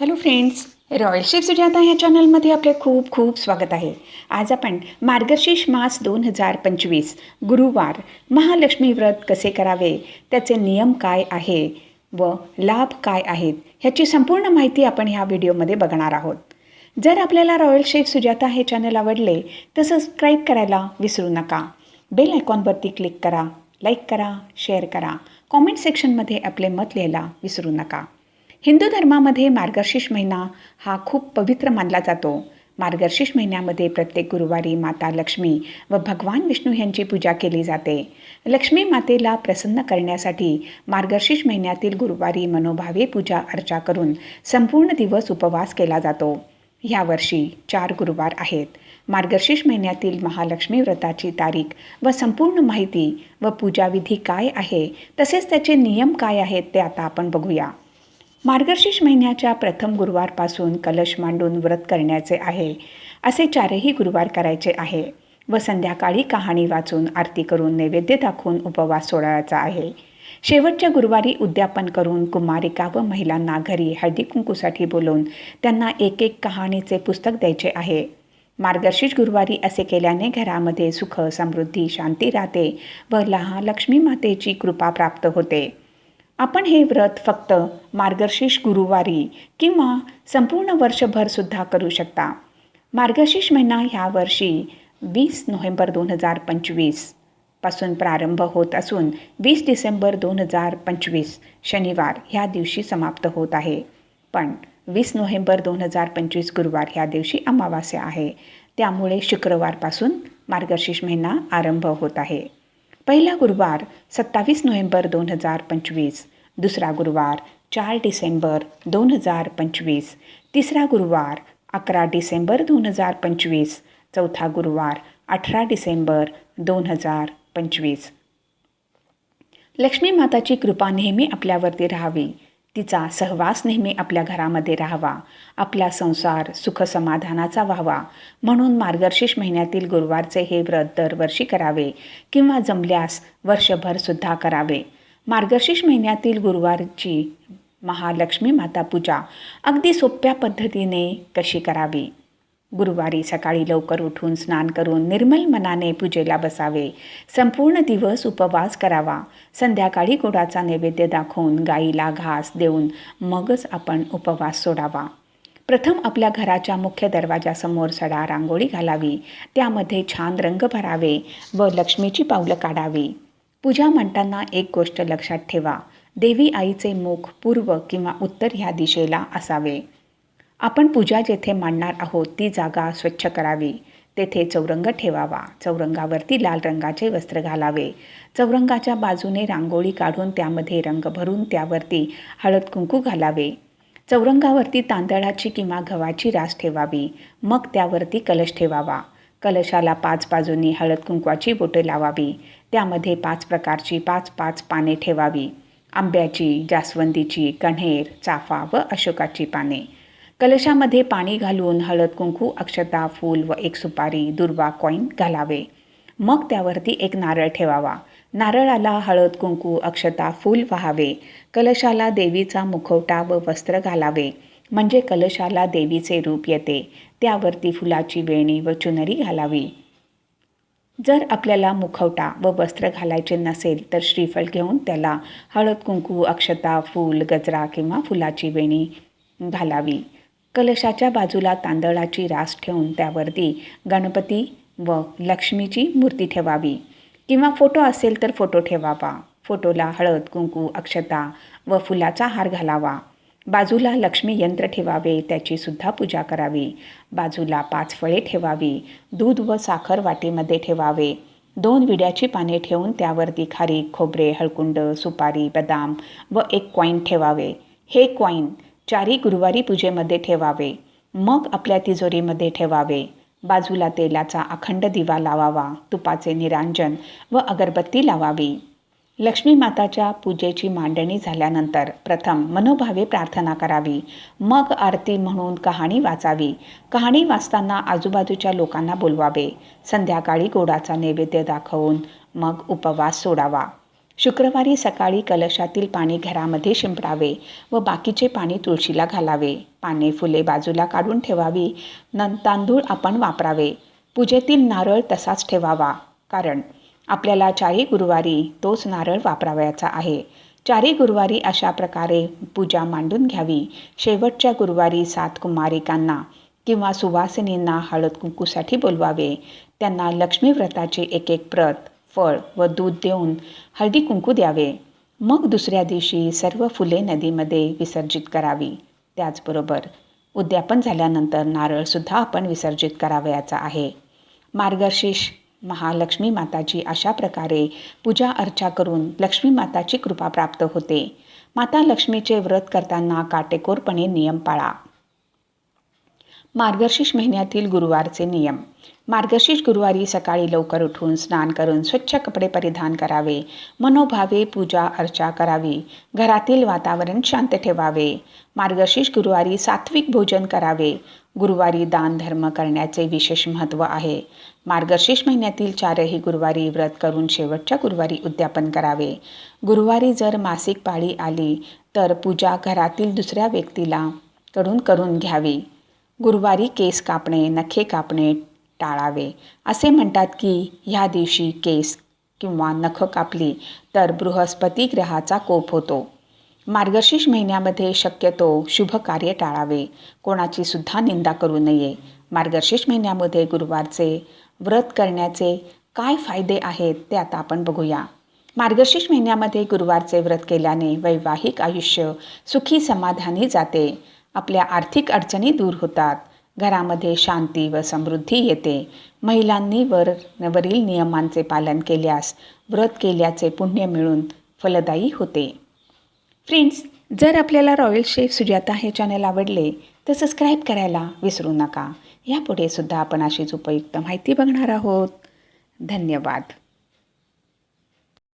Hello friends royal chef Sujata ह्या चॅनलमध्ये आपले खूप खूप स्वागत आहे. आज आपण मार्गशीर्ष मास दोन हजार पंचवीस गुरुवार महालक्ष्मी व्रत कसे करावे त्याचे नियम काय आहे व लाभ काय आहेत ह्याची संपूर्ण माहिती आपण ह्या व्हिडिओमध्ये बघणार आहोत. जर आपल्याला रॉयल शेफ सुजाता हे चॅनल आवडले तर सबस्क्राईब करायला विसरू नका. बेल आयकॉनवरती क्लिक करा लाईक करा शेअर करा. कॉमेंट सेक्शनमध्ये आपले मत लिहायला विसरू नका. हिंदू धर्मामध्ये मार्गशीर्ष महिना हा खूप पवित्र मानला जातो. मार्गशीर्ष महिन्यामध्ये प्रत्येक गुरुवारी माता लक्ष्मी व भगवान विष्णू यांची पूजा केली जाते. लक्ष्मी मातेला प्रसन्न करण्यासाठी मार्गशीर्ष महिन्यातील गुरुवारी मनोभावे पूजा अर्चा करून संपूर्ण दिवस उपवास केला जातो. यावर्षी चार गुरुवार आहेत. मार्गशीर्ष महिन्यातील महालक्ष्मी व्रताची तारीख व संपूर्ण माहिती व पूजाविधी काय आहे तसेच त्याचे नियम काय आहेत ते आता आपण बघूया. मार्गशीर्ष महिन्याच्या प्रथम गुरुवारपासून कलश मांडून व्रत करण्याचे आहे असे चारही गुरुवार करायचे आहे व संध्याकाळी कहाणी वाचून आरती करून नैवेद्य दाखवून उपवास सोडायचा आहे. शेवटच्या गुरुवारी उद्यापन करून कुमारिका व महिलांना घरी हळदी कुंकूसाठी बोलवून त्यांना एक एक कहाणीचे पुस्तक द्यायचे आहे. मार्गशीर्ष गुरुवारी असे केल्याने घरामध्ये सुख समृद्धी शांती राहते व लहा लक्ष्मी मातेची कृपा प्राप्त होते. आपण हे व्रत फक्त मार्गशीर्ष गुरुवारी किंवा संपूर्ण वर्षभरसुद्धा करू शकता. मार्गशीर्ष महिना ह्या वर्षी वीस नोव्हेंबर दोन हजार पंचवीसपासून प्रारंभ होत असून वीस डिसेंबर दोन हजार पंचवीस शनिवार ह्या दिवशी समाप्त होत आहे. पण वीस नोव्हेंबर दोन हजार पंचवीस गुरुवार ह्या दिवशी अमावास्या आहे. त्यामुळे शुक्रवारपासून मार्गशीर्ष महिना आरंभ होत आहे. पहिला गुरुवार सत्तावीस नोव्हेंबर दोन हजार पंचवीस दुसरा गुरुवार चार डिसेंबर दोन हजार पंचवीस तिसरा गुरुवार अकरा डिसेंबर दोन हजार पंचवीस चौथा गुरुवार अठरा डिसेंबर दोन हजार पंचवीस. लक्ष्मी माताची कृपा नेहमी आपल्यावरती राहावी. तिचा सहवास नेहमी आपल्या घरामध्ये राहावा. आपला संसार सुख समाधानाचा व्हावा. म्हणून मार्गशीर्ष महिन्यातील गुरुवारचे हे व्रत दरवर्षी करावे किंवा जमल्यास वर्षभर सुद्धा करावे. मार्गशीर्ष महिन्यातील गुरुवारची महालक्ष्मी माता पूजा अगदी सोप्या पद्धतीने कशी करावी? गुरुवारी सकाळी लवकर उठून स्नान करून निर्मल मनाने पूजेला बसावे. संपूर्ण दिवस उपवास करावा. संध्याकाळी गोडाचा नैवेद्य दाखवून गाईला घास देऊन मगच आपण उपवास सोडावा. प्रथम आपल्या घराच्या मुख्य दरवाजासमोर सडा रांगोळी घालावी. त्यामध्ये छान रंग भरावे व लक्ष्मीची पावलं काढावी. पूजा म्हणताना एक गोष्ट लक्षात ठेवा. देवी आईचे मुख पूर्व किंवा उत्तर ह्या दिशेला असावे. आपण पूजा जेथे मांडणार आहोत ती जागा स्वच्छ करावी. तेथे चौरंग ठेवावा. चौरंगावरती लाल रंगाचे वस्त्र घालावे. चौरंगाच्या बाजूने रांगोळी काढून त्यामध्ये रंग भरून त्यावरती हळद कुंकू घालावे. चौरंगावरती तांदळाची किंवा गव्हाची रास ठेवावी. मग त्यावरती कलश ठेवावा. कलशाला पाच बाजूंनी हळद कुंकवाची बोटे लावावी. त्यामध्ये पाच प्रकारची पाच पाच पाने ठेवावी. आंब्याची जास्वंदीची कण्हेर चाफा व अशोकाची पाने. कलशामध्ये पाणी घालून हळद कुंकू अक्षता फूल व एक सुपारी दुर्वा कॉईन घालावे. मग त्यावरती एक नारळ ठेवावा. नारळाला हळद कुंकू अक्षता फूल व्हावे. कलशाला देवीचा मुखवटा व वस्त्र घालावे. म्हणजे कलशाला देवीचे रूप येते. त्यावरती फुलाची वेणी व चुनरी घालावी. जर आपल्याला मुखवटा व वस्त्र घालायचे नसेल तर श्रीफळ घेऊन त्याला हळद कुंकू अक्षता फूल गजरा किंवा फुलाची वेणी घालावी. कलशाच्या बाजूला तांदळाची रास ठेवून त्यावरती गणपती व लक्ष्मीची मूर्ती ठेवावी. किंवा फोटो असेल तर फोटो ठेवावा. फोटोला हळद कुंकू अक्षता व फुलाचा हार घालावा. बाजूला लक्ष्मी यंत्र ठेवावे त्याची सुद्धा पूजा करावी. बाजूला पाच फळे ठेवावी दूध व साखर वाटीमध्ये ठेवावे. दोन विड्याची पाने ठेवून त्यावरती खारीक खोबरे हळकुंड सुपारी बदाम व एक कॉईन ठेवावे. हे कॉईन चारी गुरुवारी पूजेमध्ये ठेवावे. मग आपल्या तिजोरीमध्ये ठेवावे. बाजूला तेलाचा अखंड दिवा लावावा. तुपाचे निरांजन व अगरबत्ती लावावी. लक्ष्मी माताच्या पूजेची मांडणी झाल्यानंतर प्रथम मनोभावे प्रार्थना करावी. मग आरती म्हणून कहाणी वाचावी. कहाणी वाचताना आजूबाजूच्या लोकांना बोलवावे. संध्याकाळी गोडाचा नैवेद्य दाखवून मग उपवास सोडावा. शुक्रवारी सकाळी कलशातील पाणी घरामध्ये शिंपडावे व बाकीचे पाणी तुळशीला घालावे. पाने फुले बाजूला काढून ठेवावी. न तांदूळ आपण वापरावे. पूजेतील नारळ तसाच ठेवावा. कारण आपल्याला चारी गुरुवारी तोच नारळ वापरावयाचा आहे. चारी गुरुवारी अशा प्रकारे पूजा मांडून घ्यावी. शेवटच्या गुरुवारी सात कुमारिकांना किंवा सुवासिनींना हळद कुंकूसाठी बोलवावे. त्यांना लक्ष्मीव्रताचे एक एक प्रत फळ व दूध देऊन हळदी कुंकू द्यावे. मग दुसऱ्या दिवशी सर्व फुले नदीमध्ये विसर्जित करावी. त्याचबरोबर उद्यापन झाल्यानंतर नारळसुद्धा आपण विसर्जित करावयाचा आहे. मार्गशीर्ष महालक्ष्मी माताची अशा प्रकारे पूजा अर्चा करून लक्ष्मी माताची कृपा प्राप्त होते. माता लक्ष्मीचे व्रत करताना काटेकोरपणे नियम पाळा. मार्गशीर्ष महिन्यातील गुरुवारचे नियम. मार्गशीर्ष गुरुवारी सकाळी लवकर उठून स्नान करून स्वच्छ कपडे परिधान करावे मनोभावे पूजा अर्चा करावी घरातील वातावरण शांत ठेवावे मार्गशीर्ष गुरुवारी सात्विक भोजन करावे गुरुवारी दान धर्म करण्याचे विशेष महत्त्व आहे. मार्गशीर्ष महिन्यातील चारही गुरुवारी व्रत करून शेवटच्या गुरुवारी उद्यापन करावे. गुरुवारी जर मासिक पाळी आली तर पूजा घरातील दुसऱ्या व्यक्तीला कडून करून घ्यावी. गुरुवारी केस कापणे नखे कापणे टाळावे. असे म्हणतात की ह्या दिवशी केस किंवा नख कापली तर बृहस्पती ग्रहाचा कोप होतो. मार्गशीर्ष महिन्यामध्ये शक्यतो शुभ कार्य टाळावे. कोणाची सुद्धा निंदा करू नये. मार्गशीर्ष महिन्यामध्ये गुरुवारचे व्रत करण्याचे काय फायदे आहेत ते आता आपण बघूया. मार्गशीर्ष महिन्यामध्ये गुरुवारचे व्रत केल्याने वैवाहिक आयुष्य सुखी समाधानी जाते. आपल्या आर्थिक अडचणी दूर होतात. घरामध्ये शांती व समृद्धी येते. महिलांनी वर वरील नियमांचे पालन केल्यास व्रत केल्याचे पुण्य मिळून फलदायी होते. फ्रेंड्स जर आपल्याला रॉयल शेफ सुजाता हे चॅनल आवडले तर सबस्क्राईब करायला विसरू नका. यापुढे सुद्धा आपण अशीच उपयुक्त माहिती बघणार आहोत. धन्यवाद.